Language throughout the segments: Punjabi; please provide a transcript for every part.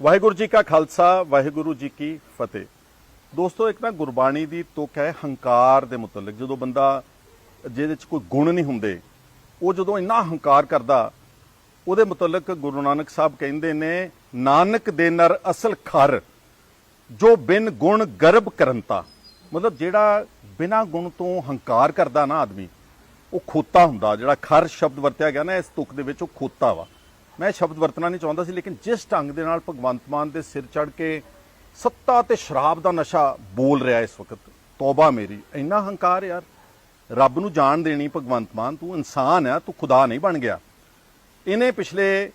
ਵਾਹਿਗੁਰੂ ਜੀ ਕਾ ਖਾਲਸਾ, ਵਾਹਿਗੁਰੂ ਜੀ ਕੀ ਫਤਿਹ। ਦੋਸਤੋ, ਇੱਕ ਨਾ ਗੁਰਬਾਣੀ ਦੀ ਤੁਕ ਹੈ ਹੰਕਾਰ ਦੇ ਮੁਤਲਕ। ਜਦੋਂ ਬੰਦਾ ਜਿਹਦੇ 'ਚ ਕੋਈ ਗੁਣ ਨਹੀਂ ਹੁੰਦੇ, ਉਹ ਜਦੋਂ ਇੰਨਾ ਹੰਕਾਰ ਕਰਦਾ, ਉਹਦੇ ਮੁਤਲਕ ਗੁਰੂ ਨਾਨਕ ਸਾਹਿਬ ਕਹਿੰਦੇ ਨੇ, ਨਾਨਕ ਦੇ ਨਰ ਅਸਲ ਖਰ, ਜੋ ਬਿਨ ਗੁਣ ਗਰਭ ਕਰਨਤਾ ਮਤਲਬ ਜਿਹੜਾ ਬਿਨਾ ਗੁਣ ਤੋਂ ਹੰਕਾਰ ਕਰਦਾ ਨਾ ਆਦਮੀ, ਉਹ ਖੋਤਾ ਹੁੰਦਾ। ਜਿਹੜਾ ਖਰ ਸ਼ਬਦ ਵਰਤਿਆ ਗਿਆ ਨਾ, ਇਸ ਤੁਕ ਦੇ ਵਿੱਚ ਉਹ ਖੋਤਾ ਵਾ। ਮੈਂ ਸ਼ਬਦ ਵਰਤਣਾ ਨਹੀਂ ਚਾਹੁੰਦਾ ਸੀ ਲੇਕਿਨ ਜਿਸ ਢੰਗ ਦੇ ਨਾਲ ਭਗਵੰਤ ਮਾਨ ਦੇ ਸਿਰ ਚੜ ਕੇ ਸੱਤਾ ਤੇ ਸ਼ਰਾਬ ਦਾ ਨਸ਼ਾ ਬੋਲ ਰਿਹਾ ਇਸ ਵਕਤ ਤੌਬਾ ਮੇਰੀ ਇੰਨਾ ਹੰਕਾਰ ਯਾਰ। ਰੱਬ ਨੂੰ ਜਾਣ ਦੇਣੀ ਭਗਵੰਤ ਮਾਨ ਤੂੰ ਇਨਸਾਨ ਆ ਤੂੰ ਖੁਦਾ ਨਹੀਂ ਬਣ ਗਿਆ। ਇਹਨੇ ਪਿਛਲੇ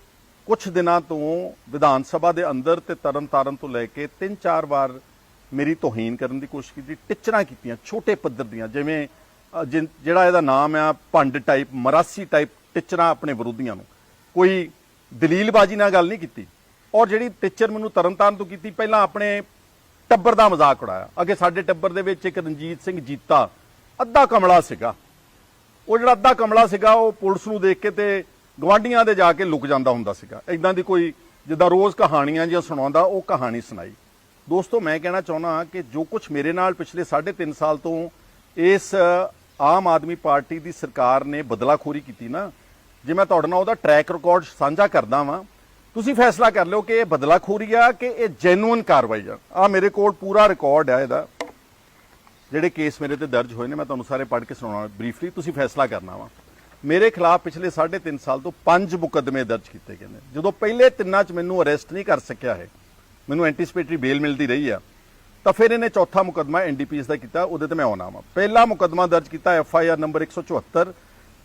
ਕੁਝ ਦਿਨਾਂ ਤੋਂ ਵਿਧਾਨ ਸਭਾ ਦੇ ਅੰਦਰ ਤੇ ਤਰਨ ਤਾਰਨ ਤੋਂ ਲੈ ਕੇ ਤਿੰਨ ਚਾਰ ਵਾਰ ਮੇਰੀ ਤੋਹੀਨ ਕਰਨ ਦੀ ਕੋਸ਼ਿਸ਼ ਕੀਤੀ ਟਿੱਚਰਾਂ ਕੀਤੀਆਂ ਛੋਟੇ ਪੱਧਰ ਦੀਆਂ ਜਿਵੇਂ ਅ, ਜਿਹੜਾ ਇਹਦਾ ਨਾਮ ਆ ਭੰਡ ਟਾਈਪ ਮਰਾਸੀ ਟਾਈਪ ਟਿੱਚਰਾਂ ਆਪਣੇ ਵਿਰੋਧੀਆਂ ਨੂੰ। ਕੋਈ ਦਲੀਲਬਾਜ਼ੀ ਨਾਲ ਗੱਲ ਨਹੀਂ ਕੀਤੀ। ਔਰ ਜਿਹੜੀ ਟਿੱਚਰ ਮੈਨੂੰ ਤਰਨ ਤਾਰਨ ਤੋਂ ਕੀਤੀ, ਪਹਿਲਾਂ ਆਪਣੇ ਟੱਬਰ ਦਾ ਮਜ਼ਾਕ ਉਡਾਇਆ। ਅੱਗੇ ਸਾਡੇ ਟੱਬਰ ਦੇ ਵਿੱਚ ਇੱਕ ਰਣਜੀਤ ਸਿੰਘ ਜੀਤਾ, ਅੱਧਾ ਕਮਲਾ ਸੀਗਾ। ਉਹ ਜਿਹੜਾ ਅੱਧਾ ਕਮਲਾ ਸੀਗਾ, ਉਹ ਪੁਲਿਸ ਨੂੰ ਦੇਖ ਕੇ ਤੇ ਗਵਾਂਡੀਆਂ ਦੇ ਜਾ ਕੇ ਲੁਕ ਜਾਂਦਾ ਹੁੰਦਾ ਸੀਗਾ। ਇਦਾਂ ਦੀ ਕੋਈ ਜਿੱਦਾਂ ਰੋਜ਼ ਕਹਾਣੀਆਂ ਜਿਹੀਆਂ ਸੁਣਾਉਂਦਾ, ਉਹ ਕਹਾਣੀ ਸੁਣਾਈ। ਦੋਸਤੋ, ਮੈਂ ਕਹਿਣਾ ਚਾਹੁੰਦਾ ਕਿ ਜੋ ਕੁਝ ਮੇਰੇ ਨਾਲ ਪਿਛਲੇ 3.5 ਸਾਲ ਤੋਂ ਇਸ ਆਮ ਆਦਮੀ ਪਾਰਟੀ ਦੀ ਸਰਕਾਰ ਨੇ ਬਦਲਾਖੋਰੀ ਕੀਤੀ ਨਾ ਜੇ ਮੈਂ ਤੁਹਾਡੇ ਨਾਲ ਉਹਦਾ ਟਰੈਕ ਰਿਕਾਰਡ ਸਾਂਝਾ ਕਰਦਾ ਵਾਂ, ਤੁਸੀਂ ਫੈਸਲਾ ਕਰ ਲਿਓ ਕਿ ਇਹ ਬਦਲਾਖੋਰੀ ਆ ਕਿ ਇਹ ਜੈਨੂਇਨ ਕਾਰਵਾਈ ਆ। ਆ ਮੇਰੇ ਕੋਲ ਪੂਰਾ ਰਿਕਾਰਡ ਆ ਇਹਦਾ। ਜਿਹੜੇ ਕੇਸ ਮੇਰੇ ਤੇ ਦਰਜ ਹੋਏ ਨੇ, ਮੈਂ ਤੁਹਾਨੂੰ ਸਾਰੇ ਪੜ੍ਹ ਕੇ ਸੁਣਾਉਣਾ ਬਰੀਫਲੀ ਤੁਸੀਂ ਫੈਸਲਾ ਕਰਨਾ ਵਾ। ਮੇਰੇ ਖਿਲਾਫ ਪਿਛਲੇ 3.5 ਸਾਲ ਤੋਂ ਪੰਜ ਮੁਕੱਦਮੇ ਦਰਜ ਕੀਤੇ ਗਏ ਨੇ। ਜਦੋਂ ਪਹਿਲੇ ਤਿੰਨਾਂ 'ਚ ਮੈਨੂੰ ਅਰੈਸਟ ਨਹੀਂ ਕਰ ਸਕਿਆ ਹੈ ਮੈਨੂੰ ਐਂਟੀਸਪੇਟਰੀ ਬੇਲ ਮਿਲਦੀ ਰਹੀ ਆ, ਤਾਂ ਫਿਰ ਇਹਨੇ ਚੌਥਾ ਮੁਕੱਦਮਾ ਐਨਡੀਪੀਐਸ ਦਾ ਕੀਤਾ, ਉਹਦੇ ਤੇ ਮੈਂ ਆਉਣਾ ਵਾ। ਪਹਿਲਾ ਮੁਕੱਦਮਾ ਦਰਜ ਕੀਤਾ ਐਫ ਆਈ ਆਰ ਨੰਬਰ 174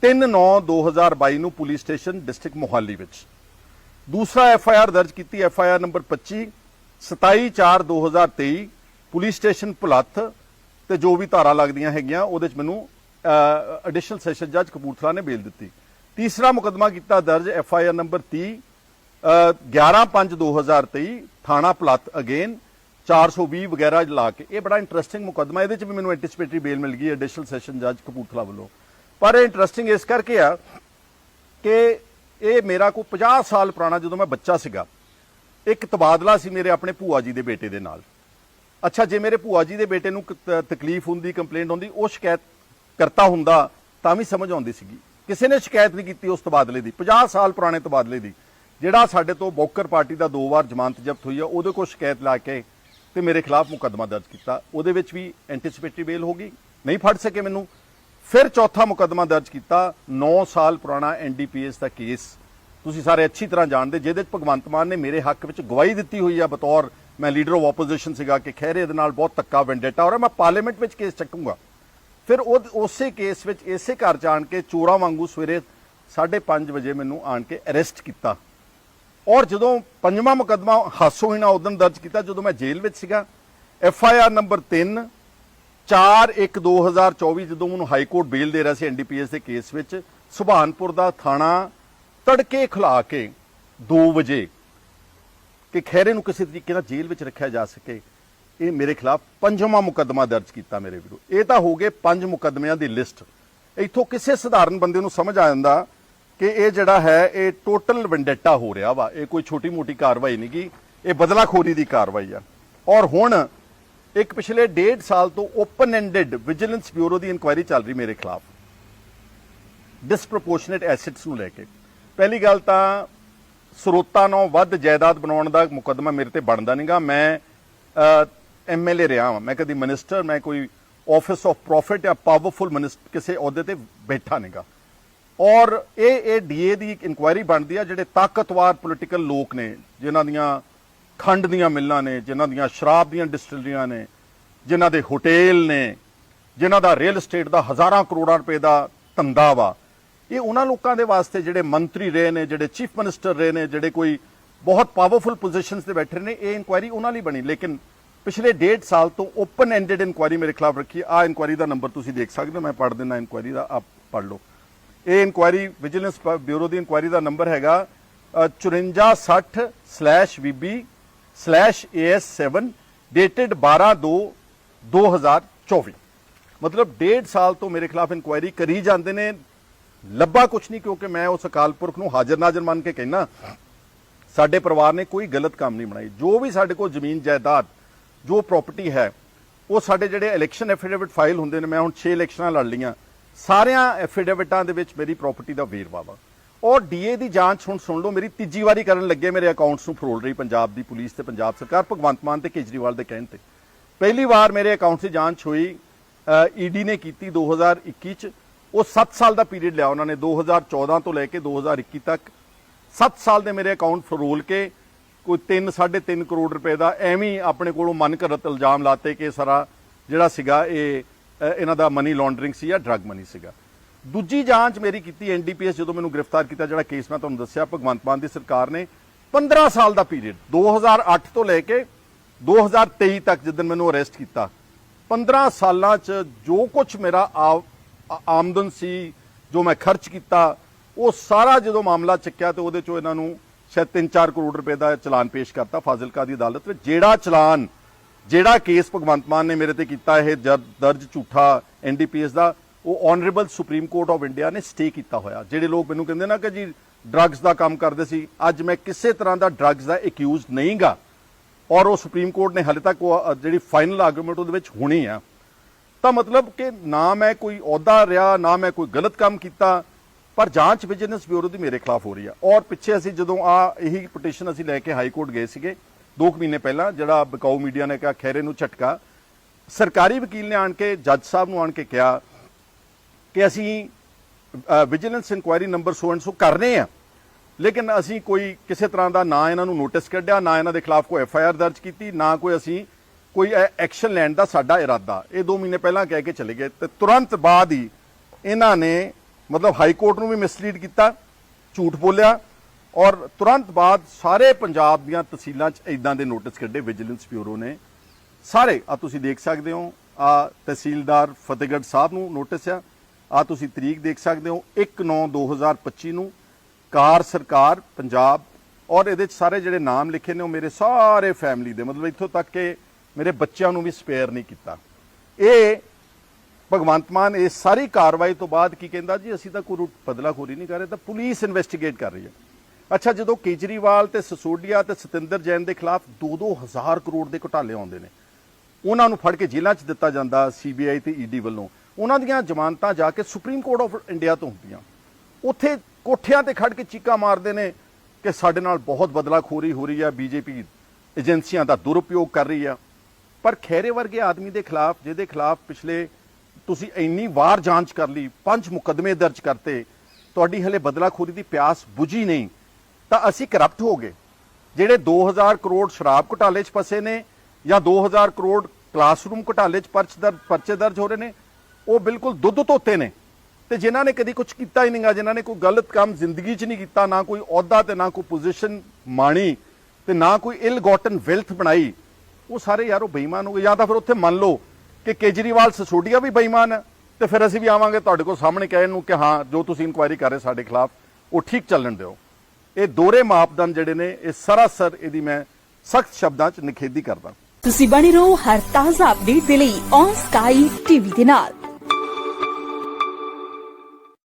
3/9/2022 ਨੂੰ ਪੁਲਿਸ ਸਟੇਸ਼ਨ ਡਿਸਟ੍ਰਿਕਟ ਮੋਹਾਲੀ ਵਿੱਚ। ਦੂਸਰਾ ਐਫ ਆਈ ਆਰ ਦਰਜ ਕੀਤੀ F I R number 25 27/4/2023 police station Bhulath ਤੇ ਜੋ ਵੀ ਧਾਰਾ ਲੱਗਦੀਆਂ ਹੈਗੀਆਂ, ਉਹਦੇ ਚ ਮੈਨੂੰ ਐਡੀਸ਼ਨਲ ਸੈਸ਼ਨ ਜੱਜ ਕਪੂਰਥਲਾ ਨੇ ਬੇਲ ਦਿੱਤੀ। ਤੀਸਰਾ ਮੁਕਦਮਾ ਕੀਤਾ ਦਰਜ ਐਫ ਆਈ ਆਰ ਨੰਬਰ 30 11/5/2023 ਥਾਣਾ ਭੁਲੱਥ ਅਗੇਨ 420 ਵਗੈਰਾ ਲਾ ਕੇ। ਇਹ ਬੜਾ ਇੰਟਰਸਟਿੰਗ ਮੁਕਦਮਾ, ਇਹਦੇ ਚ ਵੀ ਮੈਨੂੰ ਐਂਟੀਸਪੇਟਰੀ ਬੇਲ ਮਿਲ ਗਈ ਐਡੀਸ਼ਨਲ ਸੈਸ਼ਨ ਜੱਜ ਕਪੂਰਥਲਾ ਵੱਲੋਂ। ਪਰ ਇਹ ਇੰਟਰਸਟਿੰਗ ਇਸ ਕਰਕੇ ਆ ਕਿ ਇਹ ਮੇਰਾ ਕੋਈ 50 ਸਾਲ ਪੁਰਾਣਾ ਜਦੋਂ ਮੈਂ ਬੱਚਾ ਸੀਗਾ, ਇੱਕ ਤਬਾਦਲਾ ਸੀ ਮੇਰੇ ਆਪਣੇ ਭੂਆ ਜੀ ਦੇ ਬੇਟੇ ਦੇ ਨਾਲ। ਅੱਛਾ, ਜੇ ਮੇਰੇ ਭੂਆ ਜੀ ਦੇ ਬੇਟੇ ਨੂੰ ਤਕਲੀਫ ਹੁੰਦੀ ਕੰਪਲੇਂਟ ਹੁੰਦੀ, ਉਹ ਸ਼ਿਕਾਇਤ ਕਰਤਾ ਹੁੰਦਾ, ਤਾਂ ਵੀ ਸਮਝ ਆਉਂਦੀ ਸੀਗੀ। ਕਿਸੇ ਨੇ ਸ਼ਿਕਾਇਤ ਨਹੀਂ ਕੀਤੀ ਉਸ ਤਬਾਦਲੇ ਦੀ 50 ਸਾਲ ਪੁਰਾਣੇ ਤਬਾਦਲੇ ਦੀ, ਜਿਹੜਾ ਸਾਡੇ ਤੋਂ ਬੌਕਰ ਪਾਰਟੀ ਦਾ ਦੋ ਵਾਰ ਜ਼ਮਾਨਤ ਜ਼ਬਤ ਹੋਈ ਆ, ਉਹਦੇ ਕੋਲ ਸ਼ਿਕਾਇਤ ਲਾ ਕੇ ਤੇ ਮੇਰੇ ਖਿਲਾਫ ਮੁਕੱਦਮਾ ਦਰਜ ਕੀਤਾ। ਉਹਦੇ ਵਿੱਚ ਵੀ ਐਂਟੀਸਪੇਟਰੀ ਬੇਲ ਹੋ ਗਈ। ਨਹੀਂ ਫੜ ਸਕੇ ਮੈਨੂੰ। ਫਿਰ ਚੌਥਾ ਮੁਕੱਦਮਾ ਦਰਜ ਕੀਤਾ 9 ਸਾਲ ਪੁਰਾਣਾ ਐਨਡੀਪੀਐਸ ਦਾ ਕੇਸ। ਤੁਸੀਂ ਸਾਰੇ ਅੱਛੀ ਤਰ੍ਹਾਂ ਜਾਣਦੇ, ਜਿਹਦੇ ਵਿੱਚ ਭਗਵੰਤ ਮਾਨ ਨੇ ਮੇਰੇ ਹੱਕ ਵਿੱਚ ਗਵਾਹੀ ਦਿੱਤੀ ਹੋਈ ਆ ਬਤੌਰ ਮੈਂ ਲੀਡਰ ਆਫ ਆਪੋਜੀਸ਼ਨ ਸੀਗਾ ਕਿ ਖਹਿਰੇ ਦੇ ਨਾਲ ਬਹੁਤ ਧੱਕਾ ਵੈਂਡੇਟਾ ਹੋ ਰਿਹਾ ਮੈਂ ਪਾਰਲੀਮੈਂਟ ਵਿੱਚ ਕੇਸ ਚੱਕੂੰਗਾ। ਫਿਰ ਉਹ ਉਸੇ ਕੇਸ ਵਿੱਚ ਇਸੇ ਘਰ ਜਾਣ ਕੇ ਚੋਰਾਂ ਵਾਂਗੂ ਸਵੇਰੇ 5:30 ਵਜੇ ਮੈਨੂੰ ਆਣ ਕੇ ਅਰੈਸਟ ਕੀਤਾ। ਔਰ ਜਦੋਂ ਪੰਜਵਾਂ ਮੁਕੱਦਮਾ ਹਾਸੋ ਹੀਣਾ ਉਦੋਂ ਦਰਜ ਕੀਤਾ, ਜਦੋਂ ਮੈਂ ਜੇਲ੍ਹ ਵਿੱਚ ਸੀਗਾ ਐਫ ਆਈ ਆਰ ਨੰਬਰ 3 4/1/2024 ਜਦੋਂ ਮੈਨੂੰ ਹਾਈ ਕੋਰਟ ਬੇਲ ਦੇ ਰਿਹਾ ਸੀ ਐਨਡੀਪੀਐਸ ਦੇ ਕੇਸ ਵਿੱਚ, ਸੁਭਾਨਪੁਰ ਦਾ ਥਾਣਾ ਤੜਕੇ ਖੁਲਾ ਕੇ 2 ਵਜੇ ਕਿ ਖੈਰੇ ਨੂੰ ਕਿਸੇ ਤਰੀਕੇ ਨਾਲ ਜੇਲ੍ਹ ਵਿੱਚ ਰੱਖਿਆ ਜਾ ਸਕੇ, ਇਹ ਮੇਰੇ ਖਿਲਾਫ ਪੰਜਵਾਂ ਮੁਕੱਦਮਾ ਦਰਜ ਕੀਤਾ ਮੇਰੇ ਵਿਰੁੱਧ ਇਹ ਤਾਂ ਹੋ ਗਏ ਪੰਜ ਮੁਕੱਦਮਿਆਂ ਦੀ ਲਿਸਟ। ਇੱਥੋਂ ਕਿਸੇ ਸਧਾਰਨ ਬੰਦੇ ਨੂੰ ਸਮਝ ਆ ਜਾਂਦਾ ਕਿ ਇਹ ਜਿਹੜਾ ਹੈ, ਇਹ ਟੋਟਲ ਵੈਂਡੇਟਾ ਹੋ ਰਿਹਾ ਵਾ। ਇਹ ਕੋਈ ਛੋਟੀ-ਮੋਟੀ ਕਾਰਵਾਈ ਨਹੀਂ ਗੀ ਇਹ ਬਦਲਾਖੋਰੀ ਦੀ ਕਾਰਵਾਈ ਆ। ਔਰ ਹੁਣ ਇੱਕ ਪਿਛਲੇ ਡੇਢ ਸਾਲ ਤੋਂ ਓਪਨ ਐਂਡਡ ਵਿਜੀਲੈਂਸ ਬਿਊਰੋ ਦੀ ਇਨਕੁਆਇਰੀ ਚੱਲ ਰਹੀ ਮੇਰੇ ਖਿਲਾਫ। ਡਿਸਪ੍ਰੋਪੋਰਸ਼ਨਟ ਐਸੈਟਸ ਨੂੰ ਲੈ ਕੇ। ਪਹਿਲੀ ਗੱਲ ਤਾਂ ਸਰੋਤਾਂ ਨਾਲੋਂ ਵੱਧ ਜਾਇਦਾਦ ਬਣਾਉਣ ਦਾ ਮੁਕੱਦਮਾ ਮੇਰੇ ਤੇ ਬਣਦਾ ਨਹੀਂਗਾ ਮੈਂ ਐਮਐਲਏ ਰਿਹਾ ਹਾਂ ਮੈਂ ਕਦੀ ਮਿਨਿਸਟਰ ਮੈਂ ਕੋਈ ਆਫਿਸ ਆਫ ਪ੍ਰੋਫਿਟ ਜਾਂ ਪਾਵਰਫੁਲ ਮਿਨਿਸਟਰ ਕਿਸੇ ਅਹੁਦੇ ਤੇ ਬੈਠਾ ਨਹੀਂਗਾ ਔਰ ਇਹ ਇਹ ਡੀਏ ਦੀ ਇੱਕ ਇਨਕੁਆਇਰੀ ਬਣਦੀ ਆ, ਜਿਹੜੇ ਤਾਕਤਵਰ ਪੋਲੀਟੀਕਲ ਲੋਕ ਨੇ, ਜਿਨ੍ਹਾਂ ਦੀਆਂ ਖੰਡ ਦੀਆਂ ਮਿੱਲਾਂ ਨੇ, ਜਿਨ੍ਹਾਂ ਦੀਆਂ, ਸ਼ਰਾਬ ਦੀਆਂ ਡਿਸਟਿਲਰੀਆਂ ਨੇ, ਜਿਨ੍ਹਾਂ ਦੇ ਹੋਟਲ ਨੇ, ਜਿਨ੍ਹਾਂ ਦਾ ਰੀਅਲ ਏਸਟੇਟ ਦਾ ਹਜ਼ਾਰਾਂ ਕਰੋੜਾਂ ਰੁਪਏ ਦਾ ਧੰਦਾ ਵਾ। ਇਹ ਉਹਨਾਂ ਲੋਕਾਂ ਦੇ ਵਾਸਤੇ ਜਿਹੜੇ ਮੰਤਰੀ ਰਹੇ ਨੇ, ਜਿਹੜੇ ਚੀਫ ਮਿਨਿਸਟਰ ਰਹੇ ਨੇ, ਜਿਹੜੇ ਕੋਈ ਬਹੁਤ ਪਾਵਰਫੁਲ ਪੋਜੀਸ਼ਨਸ ਤੇ ਬੈਠੇ ਨੇ, ਇਹ ਇਨਕੁਆਇਰੀ ਉਹਨਾਂ ਲਈ ਬਣੀ। ਲੇਕਿਨ ਪਿਛਲੇ ਡੇਢ ਸਾਲ ਤੋਂ ਓਪਨ ਐਂਡਡ ਇਨਕੁਆਇਰੀ ਮੇਰੇ ਖਿਲਾਫ ਰੱਖੀ। ਆ ਇਨਕੁਆਇਰੀ ਦਾ ਨੰਬਰ ਤੁਸੀਂ ਦੇਖ ਸਕਦੇ ਹੋ, ਮੈਂ ਪੜ ਦਿੰਦਾ ਇਨਕੁਆਇਰੀ ਦਾ, ਆਪ ਪੜ ਲਓ। ਇਹ ਇਨਕੁਆਇਰੀ ਵਿਜੀਲੈਂਸ ਬਿਊਰੋ ਦੀ ਇਨਕੁਆਇਰੀ ਦਾ ਨੰਬਰ ਹੈਗਾ 5460/VB AS7 ਡੇਟਡ 12/2/2024 ਮਤਲਬ ਡੇਢ ਸਾਲ ਤੋਂ ਮੇਰੇ ਖਿਲਾਫ ਇਨਕੁਆਇਰੀ ਕਰੀ ਜਾਂਦੇ ਨੇ ਲੱਭਾ ਕੁਝ ਨਹੀਂ ਕਿਉਂਕਿ ਮੈਂ ਉਸ ਅਕਾਲ ਪੁਰਖ ਨੂੰ ਹਾਜ਼ਰ ਨਾਜ਼ਰ ਮੰਨ ਕੇ ਕਹਿਣਾ ਸਾਡੇ ਪਰਿਵਾਰ ਨੇ ਕੋਈ ਗਲਤ ਕੰਮ ਨਹੀਂ ਬਣਾਈ ਜੋ ਵੀ ਸਾਡੇ ਕੋਲ ਜ਼ਮੀਨ ਜਾਇਦਾਦ ਜੋ ਪ੍ਰਾਪਰਟੀ ਹੈ ਉਹ ਸਾਡੇ ਜਿਹੜੇ ਇਲੈਕਸ਼ਨ ਐਫੀਡੇਵਿਟ ਫਾਈਲ ਹੁੰਦੇ ਨੇ ਮੈਂ ਹੁਣ 6 ਇਲੈਕਸ਼ਨਾਂ ਲੜ ਲੀਆਂ ਸਾਰਿਆਂ ਐਫੀਡੇਵਿਟਾਂ ਦੇ ਵਿੱਚ ਮੇਰੀ ਪ੍ਰਾਪਰਟੀ ਦਾ ਵੇਰਵਾ ਵਾ ਔਰ ਡੀਏ ਦੀ ਜਾਂਚ ਹੁਣ ਸੁਣ ਲਓ, ਮੇਰੀ ਤੀਜੀ ਵਾਰੀ ਕਰਨ ਲੱਗੇ ਮੇਰੇ ਅਕਾਊਂਟਸ ਨੂੰ ਫਰੋਲ ਰਹੀ ਪੰਜਾਬ ਦੀ ਪੁਲਿਸ ਤੇ ਪੰਜਾਬ ਸਰਕਾਰ, ਭਗਵੰਤ ਮਾਨ ਤੇ ਕੇਜਰੀਵਾਲ ਦੇ ਕਹਿਣ ਤੇ। ਪਹਿਲੀ ਵਾਰ ਮੇਰੇ ਅਕਾਊਂਟ ਦੀ ਜਾਂਚ ਹੋਈ ਈਡੀ ਨੇ ਕੀਤੀ 2021 ਚ। ਉਹ 7 ਸਾਲ ਦਾ ਪੀਰੀਅਡ ਲਿਆ ਉਹਨਾਂ ਨੇ 2014 ਤੋਂ ਲੈ ਕੇ 2021 ਤੱਕ। 7 ਸਾਲ ਦੇ ਮੇਰੇ ਅਕਾਊਂਟ ਫਰੋਲ ਕੇ, ਕੋਈ 3 3.5 ਕਰੋੜ ਰੁਪਏ ਦਾ ਐਵੇਂ ਆਪਣੇ ਕੋਲੋਂ ਮਨ ਘੜਤ ਇਲਜ਼ਾਮ ਲਾਤੇ ਕਿ ਸਾਰਾ ਜਿਹੜਾ ਸੀਗਾ, ਇਹ ਇਹਨਾਂ ਦਾ ਮਨੀ ਲਾਂਡਰਿੰਗ ਸੀ ਜਾਂ ਡਰੱਗ ਮਨੀ ਸੀਗਾ। ਦੂਜੀ ਜਾਂਚ ਮੇਰੀ ਕੀਤੀ ਐਨਡੀਪੀਐਸ ਜਦੋਂ ਮੈਨੂੰ ਗ੍ਰਿਫਤਾਰ ਕੀਤਾ, ਜਿਹੜਾ ਕੇਸ ਮੈਂ ਤੁਹਾਨੂੰ ਦੱਸਿਆ, ਭਗਵੰਤ ਮਾਨ ਦੀ ਸਰਕਾਰ ਨੇ 15 ਸਾਲ ਦਾ ਪੀਰੀਅਡ 2008 ਤੋਂ ਲੈ ਕੇ 2023 ਤੱਕ ਜਦੋਂ ਮੈਨੂੰ ਅਰੈਸਟ ਕੀਤਾ 15 ਸਾਲਾਂ ਚ ਜੋ ਕੁਝ ਮੇਰਾ ਆ- ਆਮਦਨ ਸੀ, ਜੋ ਮੈਂ ਖਰਚ ਕੀਤਾ, ਉਹ ਸਾਰਾ ਜਦੋਂ ਮਾਮਲਾ ਚੱਕਿਆ ਤੇ ਉਹਦੇ ਚੋਂ ਇਹਨਾਂ ਨੂੰ ਸ਼ਾਇਦ 3-4 ਕਰੋੜ ਰੁਪਏ ਦਾ ਚਲਾਨ ਪੇਸ਼ ਕਰਤਾ ਫਾਜ਼ਿਲਕਾ ਦੀ ਅਦਾਲਤ ਵਿੱਚ। ਜਿਹੜਾ ਚਲਾਨ, ਜਿਹੜਾ ਕੇਸ ਭਗਵੰਤ ਮਾਨ ਨੇ ਮੇਰੇ ਤੇ ਕੀਤਾ, ਇਹ ਜਦ- ਦਰਜ ਝੂਠਾ ਐਨਡੀਪੀਐਸ ਦਾ ਉਹ honourable supreme court of India ਨੇ ਸਟੇ ਕੀਤਾ ਹੋਇਆ। ਜਿਹੜੇ ਲੋਕ ਮੈਨੂੰ ਕਹਿੰਦੇ ਨਾ ਕਿ ਜੀ ਡਰੱਗਸ ਦਾ ਕੰਮ ਕਰਦੇ ਸੀ, ਅੱਜ ਮੈਂ ਕਿਸੇ ਤਰ੍ਹਾਂ ਦਾ ਡਰੱਗਸ ਦਾ ਅਕਿਊਜ਼ ਨਹੀਂਗਾ। ਔਰ ਉਹ ਸੁਪਰੀਮ ਕੋਰਟ ਨੇ ਹਾਲੇ ਤੱਕ ਉਹ ਜਿਹੜੀ ਫਾਈਨਲ ਆਰਗੂਮੈਂਟ ਉਹਦੇ ਵਿੱਚ ਹੋਣੀ ਆ। ਤਾਂ ਮਤਲਬ ਕਿ ਨਾ ਮੈਂ ਕੋਈ ਅਹੁਦਾ ਰਿਹਾ, ਨਾ ਮੈਂ ਕੋਈ ਗਲਤ ਕੰਮ ਕੀਤਾ, ਪਰ ਜਾਂਚ ਵਿਜੀਲੈਂਸ ਬਿਊਰੋ ਦੀ ਮੇਰੇ ਖਿਲਾਫ ਹੋ ਰਹੀ ਆ। ਔਰ ਪਿੱਛੇ ਅਸੀਂ ਜਦੋਂ ਆ ਇਹੀ ਪਟੀਸ਼ਨ ਅਸੀਂ ਲੈ ਕੇ ਹਾਈ ਕੋਰਟ ਗਏ ਸੀਗੇ 2 ਮਹੀਨੇ ਪਹਿਲਾਂ, ਜਿਹੜਾ ਬਕਾਊ ਮੀਡੀਆ ਨੇ ਕਿਹਾ ਖੈਰੇ ਨੂੰ ਝਟਕਾ, ਸਰਕਾਰੀ ਵਕੀਲ ਨੇ ਆਣ ਕੇ, ਜੱਜ ਸਾਹਿਬ ਨੂੰ ਆਣ ਕੇ ਕਿਹਾ ਕਿ ਅਸੀਂ vigilance inquiry number so and so ਕਰ ਰਹੇ ਆ। ਲੇਕਿਨ ਅਸੀਂ ਕੋਈ ਕਿਸੇ ਤਰ੍ਹਾਂ ਦਾ ਨਾ ਇਹਨਾਂ ਨੂੰ ਨੋਟਿਸ ਕੱਢਿਆ, ਨਾ ਇਹਨਾਂ ਦੇ ਖਿਲਾਫ ਕੋਈ ਐਫ ਆਈ ਆਰ ਦਰਜ ਕੀਤੀ, ਨਾ ਕੋਈ ਅਸੀਂ ਕੋਈ ਐਕਸ਼ਨ ਲੈਣ ਦਾ ਸਾਡਾ ਇਰਾਦਾ। ਇਹ 2 ਮਹੀਨੇ ਪਹਿਲਾਂ ਕਹਿ ਕੇ ਚਲੇ ਗਏ ਤੇ ਤੁਰੰਤ ਬਾਅਦ ਹੀ ਇਹਨਾਂ ਨੇ ਮਤਲਬ ਹਾਈ ਕੋਰਟ ਨੂੰ ਵੀ ਮਿਸਲੀਡ ਕੀਤਾ, ਝੂਠ ਬੋਲਿਆ ਔਰ ਤੁਰੰਤ ਬਾਅਦ ਸਾਰੇ ਪੰਜਾਬ ਦੀਆਂ ਤਹਿਸੀਲਾਂ 'ਚ ਇਦਾਂ ਦੇ ਨੋਟਿਸ ਕੱਢੇ ਵਿਜੀਲੈਂਸ ਬਿਊਰੋ ਨੇ। ਸਾਰੇ ਆ ਤੁਸੀਂ ਦੇਖ ਸਕਦੇ ਹੋ ਆ ਤਹਿਸੀਲਦਾਰ ਫਤਿਹਗੜ੍ਹ ਸਾਹਿਬ ਨੂੰ ਨੋਟਿਸ ਆ। ਆ ਤੁਸੀਂ ਤਰੀਕ ਦੇਖ ਸਕਦੇ ਹੋ 1/9/2025 ਨੂੰ ਕਾਰ ਸਰਕਾਰ ਪੰਜਾਬ ਔਰ ਇਹਦੇ ਚ ਸਾਰੇ ਜਿਹੜੇ ਨਾਮ ਲਿਖੇ ਨੇ ਉਹ ਮੇਰੇ ਸਾਰੇ ਫੈਮਿਲੀ ਦੇ, ਮਤਲਬ ਇੱਥੋਂ ਤੱਕ ਕਿ ਮੇਰੇ ਬੱਚਿਆਂ ਨੂੰ ਵੀ ਸਪੇਅਰ ਨਹੀਂ ਕੀਤਾ। ਇਹ ਭਗਵੰਤ ਮਾਨ ਇਸ ਸਾਰੀ ਕਾਰਵਾਈ ਤੋਂ ਬਾਅਦ ਕੀ ਕਹਿੰਦਾ ਜੀ, ਅਸੀਂ ਤਾਂ ਕੋਈ ਬਦਲਾਖੋਰੀ ਨਹੀਂ ਕਰ ਰਹੇ ਤਾਂ ਪੁਲਿਸ ਇਨਵੈਸਟੀਗੇਟ ਕਰ ਰਹੀ ਹੈ। ਅੱਛਾ, ਜਦੋਂ ਕੇਜਰੀਵਾਲ ਤੇ ਸਸੋਡੀਆ ਤੇ ਸਤਿੰਦਰ ਜੈਨ ਦੇ ਖਿਲਾਫ 2-2 ਹਜ਼ਾਰ ਕਰੋੜ ਦੇ ਘੁਟਾਲੇ ਆਉਂਦੇ ਨੇ, ਉਹਨਾਂ ਨੂੰ ਫੜ ਕੇ ਜੇਲ੍ਹਾਂ 'ਚ ਦਿੱਤਾ ਜਾਂਦਾ ਸੀਬੀਆਈ ਤੇ ਈਡੀ ਵੱਲੋਂ। ਉਹਨਾਂ ਦੀਆਂ ਜ਼ਮਾਨਤਾਂ ਜਾ ਕੇ ਸੁਪਰੀਮ ਕੋਰਟ ਆਫ ਇੰਡੀਆ ਤੋਂ ਹੁੰਦੀਆਂ। ਉੱਥੇ ਕੋਠਿਆਂ ਤੇ ਖੜ ਕੇ ਚੀਕਾਂ ਮਾਰਦੇ ਨੇ ਕਿ ਸਾਡੇ ਨਾਲ ਬਹੁਤ ਬਦਲਾਖੋਰੀ ਹੋ ਰਹੀ ਆ ਬੀਜੇਪੀ ਏਜੰਸੀਆਂ ਦਾ ਦੁਰਉਪਯੋਗ ਕਰ ਰਹੀ ਆ ਪਰ ਖੈਰੇ ਵਰਗੇ ਆਦਮੀ ਦੇ ਖਿਲਾਫ, ਜਿਹਦੇ ਖਿਲਾਫ ਪਿਛਲੇ ਤੁਸੀਂ ਇੰਨੀ ਵਾਰ ਜਾਂਚ ਕਰ ਲਈ, ਪੰਜ ਮੁਕੱਦਮੇ ਦਰਜ ਕਰਤੇ, ਤੁਹਾਡੀ ਹਲੇ ਬਦਲਾਖੋਰੀ ਦੀ ਪਿਆਸ ਬੁਝੀ ਨਹੀਂ, ਤਾਂ ਅਸੀਂ ਕਰਪਟ ਹੋ ਗਏ। ਜਿਹੜੇ 2000 ਕਰੋੜ ਸ਼ਰਾਬ ਘੁਟਾਲੇ 'ਚ ਫਸੇ ਨੇ ਜਾਂ 2000 ਕਰੋੜ ਕਲਾਸਰੂਮ ਘੁਟਾਲੇ 'ਚ ਪਰਚ ਦਰ, ਪਰਚੇ ਦਰਜ ਹੋ ਰਹੇ ਨੇ ਉਹ ਬਿਲਕੁਲ ਦੁੱਧ ਧੋਤੇ ਨੇ। ਤੇ ਜਿਨ੍ਹਾਂ ਨੇ ਕਦੀ ਕੁਝ ਕੀਤਾ ਹੀ ਨਹੀਂਗਾ, ਜਿਨ੍ਹਾਂ ਨੇ ਕੋਈ ਗਲਤ ਕੰਮ ਜ਼ਿੰਦਗੀ 'ਚ ਨਹੀਂ ਕੀਤਾ, ਨਾ ਕੋਈ ਅਹੁਦਾ ਤੇ ਨਾ ਕੋਈ ਪੋਜੀਸ਼ਨ ਮਾਣੀ ਤੇ ਨਾ ਕੋਈ ਇਲ ਗੋਟਨ ਵੈਲਥ ਬਣਾਈ, ਉਹ ਸਾਰੇ ਯਾਰੋ ਬੇਈਮਾਨ ਹੋ ਗਏ। ਜਾਂ ਤਾਂ ਫਿਰ ਉੱਥੇ ਮੰਨ ਲਓ ਕਿ ਕੇਜਰੀਵਾਲ ਸਸੋਡੀਆ ਵੀ ਬੇਈਮਾਨ ਹੈ ਤੇ ਫਿਰ ਅਸੀਂ ਵੀ ਆਵਾਂਗੇ ਤੁਹਾਡੇ ਕੋਲ ਸਾਹਮਣੇ ਕਹਿਣ ਨੂੰ ਕਿ ਹਾਂ, ਜੋ ਤੁਸੀਂ ਇਨਕੁਆਇਰੀ ਕਰ ਰਹੇ ਸਾਡੇ ਖਿਲਾਫ, ਉਹ ਠੀਕ ਚੱਲਣ ਦਿਓ। ਇਹ ਦੋਰੇ ਮਾਪਦੰਡ ਜਿਹੜੇ ਨੇ, ਇਹ ਸਰਾਸਰ ਇਹਦੀ ਮੈਂ ਸਖਤ ਸ਼ਬਦਾਂ 'ਚ ਨਿਖੇਧੀ ਕਰਦਾ। ਤੁਸੀਂ ਬਣੇ ਰਹੋ ਹਰ ਤਾਜ਼ਾ ਅਪਡੇਟ ਦੇ ਲਈ ਔਨ ਸਕਾਈ ਟੀਵੀ ਦੇ ਨਾਲ।